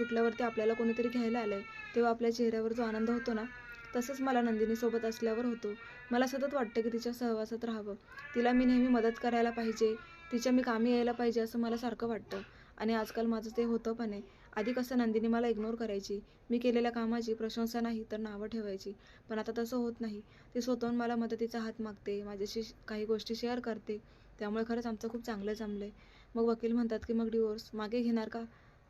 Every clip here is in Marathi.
सुटल्यावरती आपल्याला कोणीतरी घ्यायला आलंय तेव्हा आपल्या चेहऱ्यावर जो आनंद होतो ना तसंच मला नंदिनीसोबत असल्यावर होतो. मला सतत वाटतं की तिच्या सहवासात राहावं. तिला मी नेहमी मदत करायला पाहिजे तिच्या मी कामी यायला पाहिजे असं मला सारखं वाटतं. आणि आजकाल माझं ते होतं पण आहे. आधी कसं नंदिनी मला इग्नोर करायची. मी केलेल्या कामाची प्रशंसा नाही तर नावं ठेवायची. पण आता तसं होत नाही. ती स्वतःहून मला मदतीचा हात मागते माझ्याशी काही गोष्टी शेअर करते. त्यामुळे खरंच आमचं खूप चांगलं जमलं आहे मग वकील म्हणतात की मग डिवोर्स मागे घेणार का?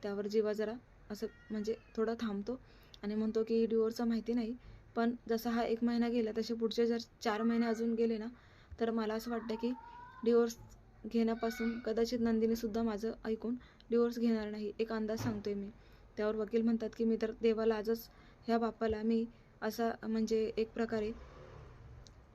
त्यावर जीवा जरा असं म्हणजे थोडं थांबतो आणि म्हणतो की डिवोर्सचं माहिती नाही पण जसा हा एक महिना गेला तसे पुढचे जर चार महिने अजून गेले ना तर मला असं वाटतं की डिवोर्स घेण्यापासून कदाचित नंदिनीसुद्धा माझं ऐकून डिवोर्स घेणार नाही एक अंदाज सांगतोय मी. त्यावर वकील म्हणतात की मी तर देवाला आजच ह्या बापाला मी असा म्हणजे एक प्रकारे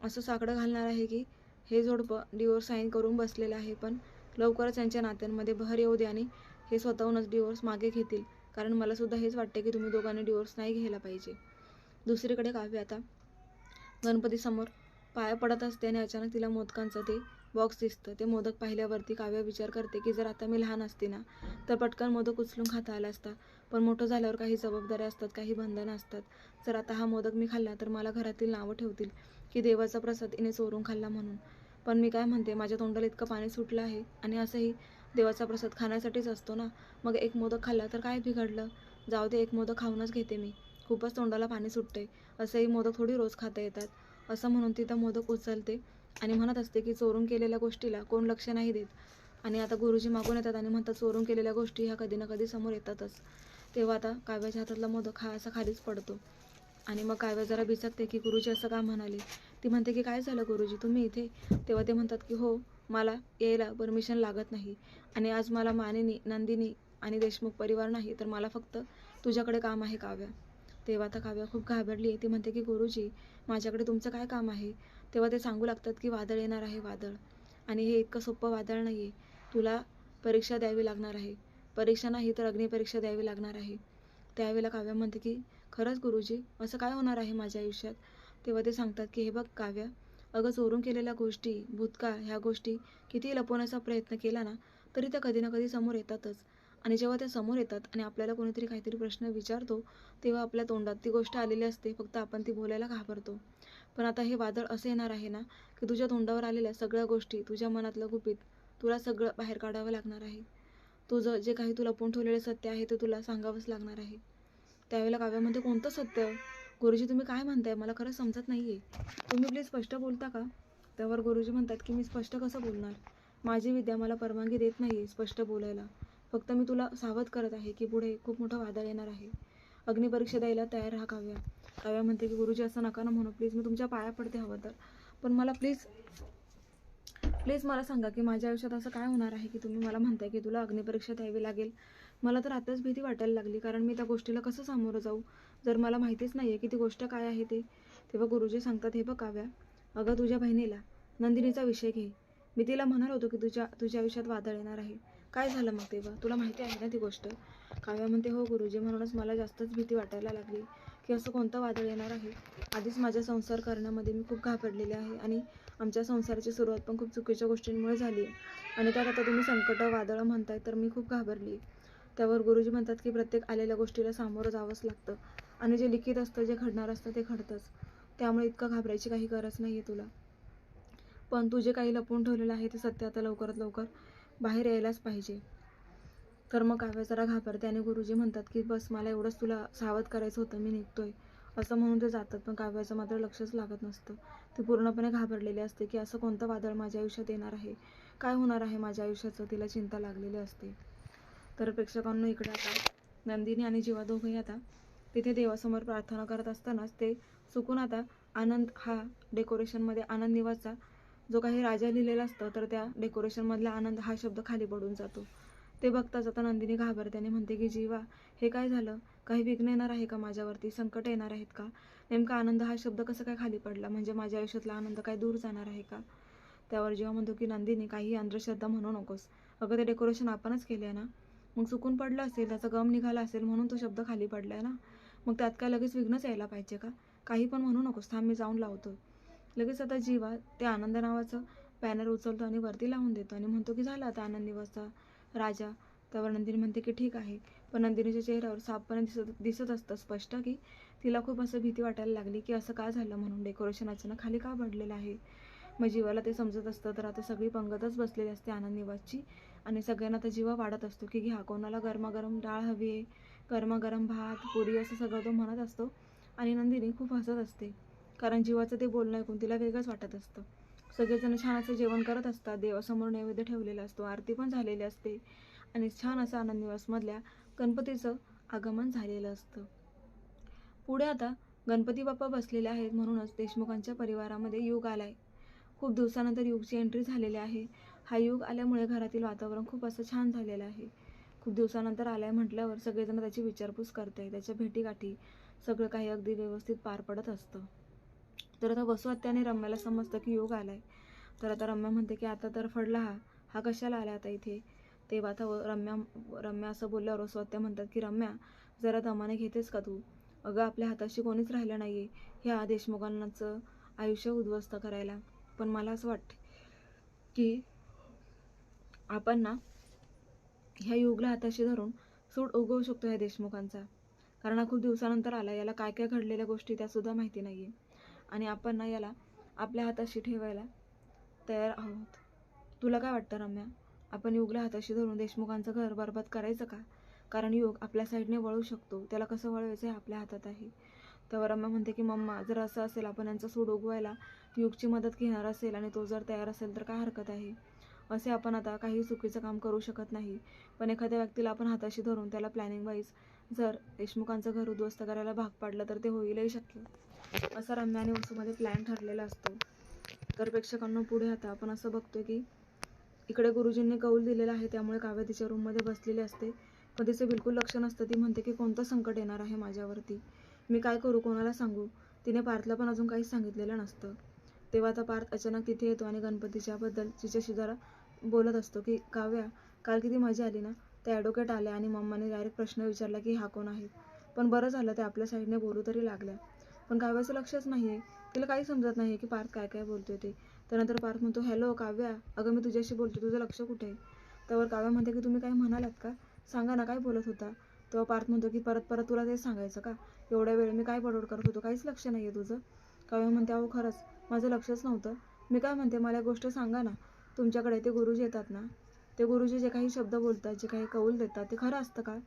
असं साकडं घालणार आहे की हे जोडपं डिवोर्स साईन करून बसलेलं आहे पण लवकरच यांच्या नात्यांमध्ये बहर येऊ दे आणि हे स्वतःहूनच डिवोर्स मागे घेतील. कारण मला सुद्धा हेच वाटते की तुम्ही दोघांनी डिवोर्स नाही घ्यायला पाहिजे. दुसरीकडे काव्य आता गणपतीसमोर पाया पडत असते आणि अचानक तिला मोदकांचं ते बॉक्स दिसतं. ते मोदक पाहिल्यावरती काव्य विचार करते की जर आता मी लहान असते ना तर पटकन मोदक उचलून खाता आला असता. पण मोठं झाल्यावर काही जबाबदाऱ्या असतात काही बंधनं असतात. जर आता हा मोदक मी खाल्ला तर मला घरातील नावं ठेवतील की देवाचा प्रसाद हिने चोरून खाल्ला म्हणून. पण मी काय म्हणते माझ्या तोंडाला इतकं पाणी सुटलं आहे आणि असंही देवाचा प्रसाद खाण्यासाठीच असतो ना. मग एक मोदक खाल्ला तर काय बिघडलं? जाऊ दे एक मोदक खाऊनच घेते मी. खूपच तोंडाला पाणी सुटते असंही मोदक थोडी रोज खाता येतात. असं म्हणून ती त्या मोदक उचलते आणि म्हणत असते की चोरून केलेल्या गोष्टीला कोण लक्ष नाही देत. आणि आता गुरुजी मागून येतात आणि म्हणतात चोरून केलेल्या गोष्टी ह्या कधी ना कधी समोर येतातच. तेव्हा आता काव्याच्या हातातला मोदक हा असा खालीच पडतो. आणि मग काव्य जरा बिचकते की गुरुजी असं का म्हणाले? ती म्हणते की काय झालं गुरुजी? तुम्ही इथे? तेव्हा ते म्हणतात की हो मला यायला परमिशन लागत नाही. आणि आज मला मानिनी नंदिनी आणि देशमुख परिवार नाही तर मला फक्त तुझ्याकडे काम आहे काव्या. तेव्हा तर काव्या खूप घाबरली ती म्हणते की गुरुजी माझ्याकडे तुमचं काय काम आहे? तेव्हा ते सांगू लागतात की वादळ येणार आहे वादळ. आणि हे इतकं सोपं वादळ नाही आहे तुला परीक्षा द्यावी लागणार आहे. परीक्षा नाही तर अग्निपरीक्षा द्यावी लागणार आहे. त्यावेळेला काव्या म्हणते की खरंच गुरुजी असं काय होणार आहे माझ्या आयुष्यात? तेव्हा ते सांगतात की हे बघ काव्या अगं चोरून केलेल्या गोष्टी भूतकाळ ह्या गोष्टी किती लपवण्याचा प्रयत्न केला ना तरी त्या कधी ना कधी समोर येतातच. आणि जेव्हा त्या समोर येतात आणि आपल्याला कोणीतरी काहीतरी प्रश्न विचारतो तेव्हा आपल्या तोंडात ती गोष्ट आलेली असते फक्त आपण ती बोलायला घाबरतो. पण आता हे वादळ असं येणार आहे ना की तुझ्या तोंडावर आलेल्या सगळ्या गोष्टी तुझ्या मनातलं गुपित तुला सगळं बाहेर काढावं लागणार आहे. तुझं जे काही तू लपवून ठेवलेलं सत्य आहे ते तुला सांगावंच लागणार आहे. त्यावेळेला काव्यामध्ये कोणतं सत्य? गुरुजी तुम्ही काय म्हणताय? मला खरं समजत नाही आहे तुम्ही प्लीज स्पष्ट बोलता का? त्यावर गुरुजी म्हणतात की मी स्पष्ट कसं बोलणार? माझी विद्या मला परवानगी देत नाही आहे स्पष्ट बोलायला. फक्त मी तुला सावध करत आहे की पुढे खूप मोठं वादळ येणार आहे. अग्निपरीक्षा द्यायला तयार राहा काव्या. काव्या म्हणते की गुरुजी असं नका ना म्हणू. प्लीज मी तुमच्या पाया पडते हवं तर. पण मला प्लीज प्लीज मला सांगा की माझ्या आयुष्यात असं काय होणार आहे की तुम्ही मला म्हणताय की तुला अग्निपरीक्षा द्यावी लागेल? मला तर आताच भीती वाटायला लागली कारण मी त्या गोष्टीला कसं सामोरं जाऊ? जर मला माहितीच नाही आहे की ती गोष्ट काय आहे ते तेव्हा गुरुजी सांगतात हे बघ काव्या अगं तुझ्या बहिणीला नंदिनीचा विषय घे. मी तिला म्हणाल होतो की तुझ्या तुझ्या आयुष्यात वादळ येणार आहे. काय झालं मग तेव्हा? तुला माहिती आहे ना ती गोष्ट? काव्या म्हणते हो गुरुजी म्हणूनच मला जास्तच भीती वाटायला लागली की असं कोणतं वादळ येणार आहे? आधीच माझ्या संसार करण्यामध्ये मी खूप घाबरलेले आहे आणि आमच्या संसाराची सुरुवात पण खूप चुकीच्या गोष्टींमुळे झाली आहे. आणि त्यात आता तुम्ही संकट वादळं म्हणताय तर मी खूप घाबरली त्यावर गुरुजी म्हणतात की प्रत्येक आलेल्या गोष्टीला सामोरं जावंच लागतं. आणि जे लिखित असतं जे घडणार असतं ते घडतंच. त्यामुळे इतकं घाबरायची काही गरज नाही आहे तुला. पण तू जे काही लपवून ठेवलेलं आहे ते सत्य आता लवकरात लवकर बाहेर यायलाच पाहिजे. तर मग काव्य जरा घाबरते आणि गुरुजी म्हणतात की बस मला एवढंच तुला सावध करायचं होतं मी निघतोय. असं म्हणून ते जातात पण काव्याचं मात्र लक्षच लागत नसतं. ती पूर्णपणे घाबरलेली असते की असं कोणतं वादळ माझ्या आयुष्यात येणार आहे? काय होणार आहे माझ्या आयुष्याचं? तिला चिंता लागलेली असते. तर प्रेक्षकांना इकडे आता नंदिनी आणि जीवा दोघंही आता तिथे देवासमोर प्रार्थना करत असतानाच ते चुकून आता आनंद हा डेकोरेशनमध्ये आनंद निवासचा जो काही राजा लिहिलेला असतं तर त्या डेकोरेशनमधला आनंद हा शब्द खाली पडून जातो. ते बघताच आता नंदिनी घाबरते आणि म्हणते की जीवा हे काय झालं? काही विघ्न येणार आहे का माझ्यावरती? संकट येणार आहेत का? नेमका आनंद हा शब्द कसं काय खाली पडला? म्हणजे माझ्या आयुष्यातला आनंद काय दूर जाणार आहे का? त्यावर जेव्हा म्हणतो की नंदिनी काही अंधश्रद्धा म्हणू नकोस. अगं ते डेकोरेशन आपणच केलं आहे ना? मग चुकून पडलं असेल त्याचा गम निघाला असेल म्हणून तो शब्द खाली पडला आहे ना? मग त्यात काय लगेच विघ्नच यायला पाहिजे का? काही पण म्हणू नकोस थांब मी जाऊन लावतो. लगेच आता जीवा ते आनंद नावाचं बॅनर उचलतो आणि वरती लावून देतो आणि म्हणतो की झाला आता आनंद दिवसचा. राजा त्यावर नंदिनी म्हणते की ठीक आहे. पण नंदिनीच्या चेहऱ्यावर साफपणे दिसत दिसत असतं स्पष्ट की तिला खूप असं भीती वाटायला लागली की असं का झालं म्हणून डेकोरेशन अचानक खाली का पडलेलं आहे? मग जीवाला ते समजत असतं तर आता सगळी पंगतच बसलेली असते आनंद निवासची. आणि सगळ्यांना आता जीवा वाढत असतो की घ्या कोणाला गरमागरम डाळ हवी आहे? गरमागरम भात पुरी असं सगळं तो म्हणत असतो. आणि नंदिनी खूप हसत असते. कारण जीवाचं ते बोलणं ऐकून तिला वेगळंच वाटत असतं. सगळेजण छान असं जेवण करत असतात. देवासमोर नैवेद्य ठेवलेला असतो. आरती पण झालेली असते. आणि छान असं आनंद निवासमधल्या गणपतीचं आगमन झालेलं असतं. पुढे आता गणपती बाप्पा बसलेले आहेत म्हणूनच देशमुखांच्या परिवारामध्ये युग आलाय. खूप दिवसानंतर युगची एंट्री झालेली आहे. हा युग आल्यामुळे घरातील वातावरण खूप असं छान झालेलं आहे. खूप दिवसानंतर आलाय म्हटल्यावर सगळेजण त्याची विचारपूस करते त्याच्या भेटीगाठी सगळं काही अगदी व्यवस्थित पार पडत असतं. तर आता वसुहत्याने रम्याला समजतं की योग आलाय. तर आता रम्या म्हणते की आता तर फडला हा. हा कशाला आला आता इथे? तेव्हा आता व- रम्या रम्या असं बोलल्यावर वसुहत्या म्हणतात की रम्या जरा दमाने घेतेस का तू? अगं आपल्या हाताशी कोणीच राहिलं नाही आहे ह्या देशमुखांचं आयुष्य उद्ध्वस्त करायला. पण मला असं वाटतं की आपण ना ह्या युगला हाताशी धरून सूट उगवू शकतो ह्या देशमुखांचा. कारण हा खूप दिवसानंतर आला याला काय काय घडलेल्या गोष्टी त्यासुद्धा माहिती नाही आहे आणि आपण ना याला आपल्या हाताशी ठेवायला तयार आहोत. तुला काय वाटतं रम्या? आपण युगला हाताशी धरून देशमुखांचं घर बरबाद करायचं का? कारण युग आपल्या साईडने वळू शकतो. त्याला कसं वळवायचं हे आपल्या हातात आहे. तेव्हा रम्या म्हणते की मम्मा जर असं असेल आपण यांचा सूड उगवायला युगची मदत घेणार असेल आणि तो जर तयार असेल तर काय हरकत आहे? असे आपण आता काही चुकीचं काम करू शकत नाही. पण एखाद्या व्यक्तीला आपण हाताशी धरून त्याला प्लॅनिंग वाईज जर देशमुखांचं घर उद्ध्वस्त करायला भाग पाडलं तर ते होईलही शक्य. असा रम्या आणि वसूमध्ये प्लॅन ठरलेला असतो. तर प्रेक्षकांना पुढे आता आपण असं बघतोय की इकडे गुरुजींनी कौल दिलेला आहे त्यामुळे काव्य तिच्या रूममध्ये बसलेली असते. पण तिचं बिलकुल लक्ष नसतं ती म्हणते की कोणतं संकट येणार आहे माझ्यावरती? मी काय करू कोणाला सांगू? तिने पार्थला पण अजून काही सांगितलेलं नसतं. तेव्हा आता पार्थ अचानक तिथे येतो आणि गणपतीच्याबद्दल तिच्याशी जरा बोलत असतो की काव्या काल किती मजा आली ना? ते ॲडव्होकेट आले आणि मम्माने डायरेक्ट प्रश्न विचारला की हा कोण आहे? पण बरं झालं ते आपल्या साईडने बोलू तरी लागल्या. पण काव्याचं लक्षच नाही आहे तिला काही समजत नाही की पार्थ काय काय बोलतोय ते. त्यानंतर पार्थ म्हणतो हॅलो काव्या अगं मी तुझ्याशी बोलतो तुझं लक्ष कुठे आहे? त्यावर काव्या म्हणते की तुम्ही काय म्हणालात का? सांगा ना काय बोलत होता? तेव्हा पार्थ म्हणतो की परत परत तुला तेच सांगायचं का? एवढ्या वेळ मी काय बडबड करत होतो? काहीच लक्ष नाही आहे तुझं. काव्या म्हणते अहो खरंच माझं लक्षच नव्हतं. मी काय म्हणते मला एक गोष्ट सांगा ना. तुमच्याकडे ते गुरुजी येतात ना ते गुरुजी जे काही शब्द बोलतात जे काही कौल देतात ते खरं असतं का?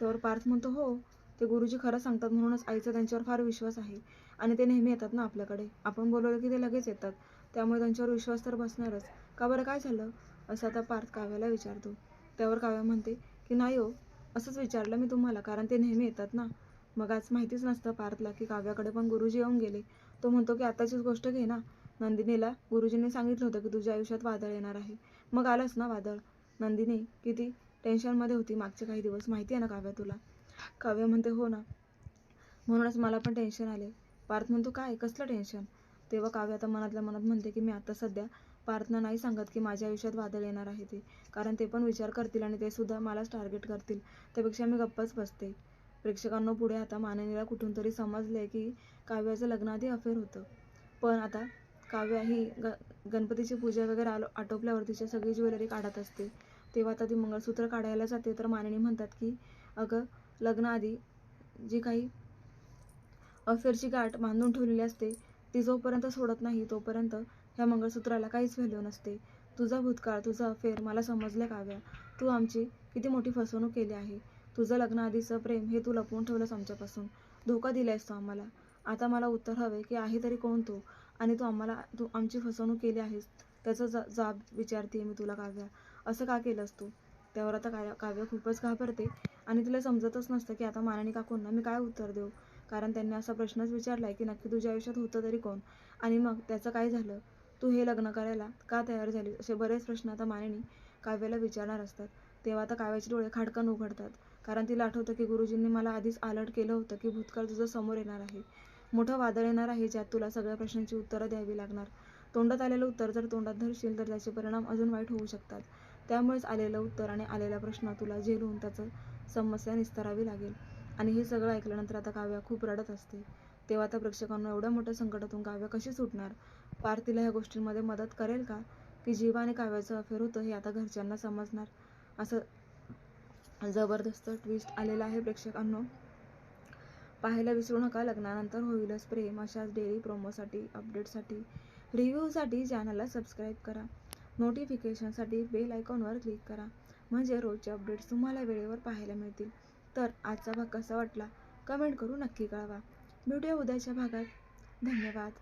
त्यावर पार्थ म्हणतो हो ते गुरुजी खरं सांगतात म्हणूनच आईचा त्यांच्यावर फार विश्वास आहे. आणि ते नेहमी येतात ना आपल्याकडे. आपण बोलवलं की ते लगेच येतात. त्यामुळे त्यांच्यावर विश्वास तर बसणारच. का बरं? काय झालं? असं आता पार्थ काव्याला विचारतो. त्यावर काव्या म्हणते की नाही हो असंच विचारलं मी तुम्हाला कारण ते नेहमी येतात ना. मग आज माहितीच नसतं पार्थला की काव्याकडे पण गुरुजी येऊन गेले. तो म्हणतो की आताचीच गोष्ट घे ना. नंदिनीला गुरुजींनी सांगितलं होतं की तुझ्या आयुष्यात वादळ येणार आहे. मग आलंच ना वादळ? नंदिनी किती टेन्शनमध्ये होती मागचे काही दिवस. माहिती आहे ना काव्या तुला? काव्य म्हणते हो ना. म्हणूनच मला पण टेन्शन आले पार्थ म्हणतो काय? कसलं टेन्शन तेव्हा काव्य आता मनातल्या मनात म्हणते की मी आता सध्या पार्थना नाही सांगत की माझ्या आयुष्यात वादळ येणार आहे ते. कारण ते पण विचार करतील आणि ते सुद्धा मलाच टार्गेट करतील. त्यापेक्षा मी गप्पच बसते. प्रेक्षकांना पुढे आता माननीला कुठून तरी समजले की काव्याचं लग्नाआधी अफेअर होतं. पण आता काव्या ही ग गणपतीची पूजा वगैरे आलो आटोपल्यावर तिच्या सगळी ज्वेलरी काढत असते तेव्हा आता ती मंगळसूत्र काढायला जाते. तर माननी म्हणतात की अगं लग्नाआधी जी काही अफेअरची गाठ बांधून ठेवलेली असते ती जोपर्यंत सोडत नाही तोपर्यंत ह्या मंगळसूत्राला काहीच व्हॅल्यू नसते. तुझा भूतकाळ तुझं अफेअर मला समजलं काव्या. तू आमची किती मोठी फसवणूक केली आहे. तुझं लग्नाआधीचं प्रेम हे तू लपवून ठेवलंस आमच्यापासून. धोका दिलायस तू आम्हाला. आता मला उत्तर हवे की आहे तरी कोण तू? आणि तू आम्हाला तू आमची फसवणूक केली आहेस त्याचा जा जाब विचारते मी तुला काव्या. असं का केलंस तू? त्यावर आता काय काव्य खूपच घाबरते आणि तिला समजतच नसतं की आता माननी काकूंना मी काय उत्तर देऊ? कारण त्यांनी असा प्रश्नच विचारला आहे की नक्की तुझ्या आयुष्यात होतं तरी कोण? आणि मग त्याचं काय झालं? तू हे लग्न करायला का तयार झाली? असे बरेच प्रश्न आता मानिनी काव्याला विचारणार असतात. तेव्हा आता काव्याचे डोळे खाडकन उघडतात. कारण तिला आठवतं की गुरुजींनी मला आधीच अलर्ट केलं होतं की भूतकाळ तुझं समोर येणार आहे. मोठं वादळ येणार आहे ज्यात तुला सगळ्या प्रश्नांची उत्तरं द्यावी लागणार. तोंडात आलेलं उत्तर जर तोंडात धरशील तर त्याचे परिणाम अजून वाईट होऊ शकतात. त्यामुळेच आलेलं उत्तर आणि आलेला प्रश्न तुला झेलून त्याचं समस्या निस्तारावी लागेल. आणि हे सगळं ऐकल्यानंतर आता काव्या खूप रडत असते. तेव्हा आता प्रेक्षकांना एवढ्या मोठ्या संकटातून काव्य कशी सुटणार? पार्थ तिला ह्या गोष्टींमध्ये मदत करेल का? की जीवा आणि काव्याचं अफेअर होतं हे आता घरच्यांना समजणार. असं जबरदस्त ट्विस्ट आलेला आहे प्रेक्षकांनो. पाहायला विसरू नका. लग्नानंतर होईलच प्रेम. अशाच डेली प्रोमोसाठी अपडेटसाठी रिव्ह्यूसाठी चॅनलला सबस्क्राईब करा. नोटिफिकेशनसाठी बेल आयकॉनवर क्लिक करा. म्हणजे रोजचे अपडेट्स तुम्हाला वेळेवर पाहायला मिळतील. तर आजचा भाग कसा वाटला? कमेंट करून नक्की कळवा. भेटूया उद्याच्या भागात. धन्यवाद.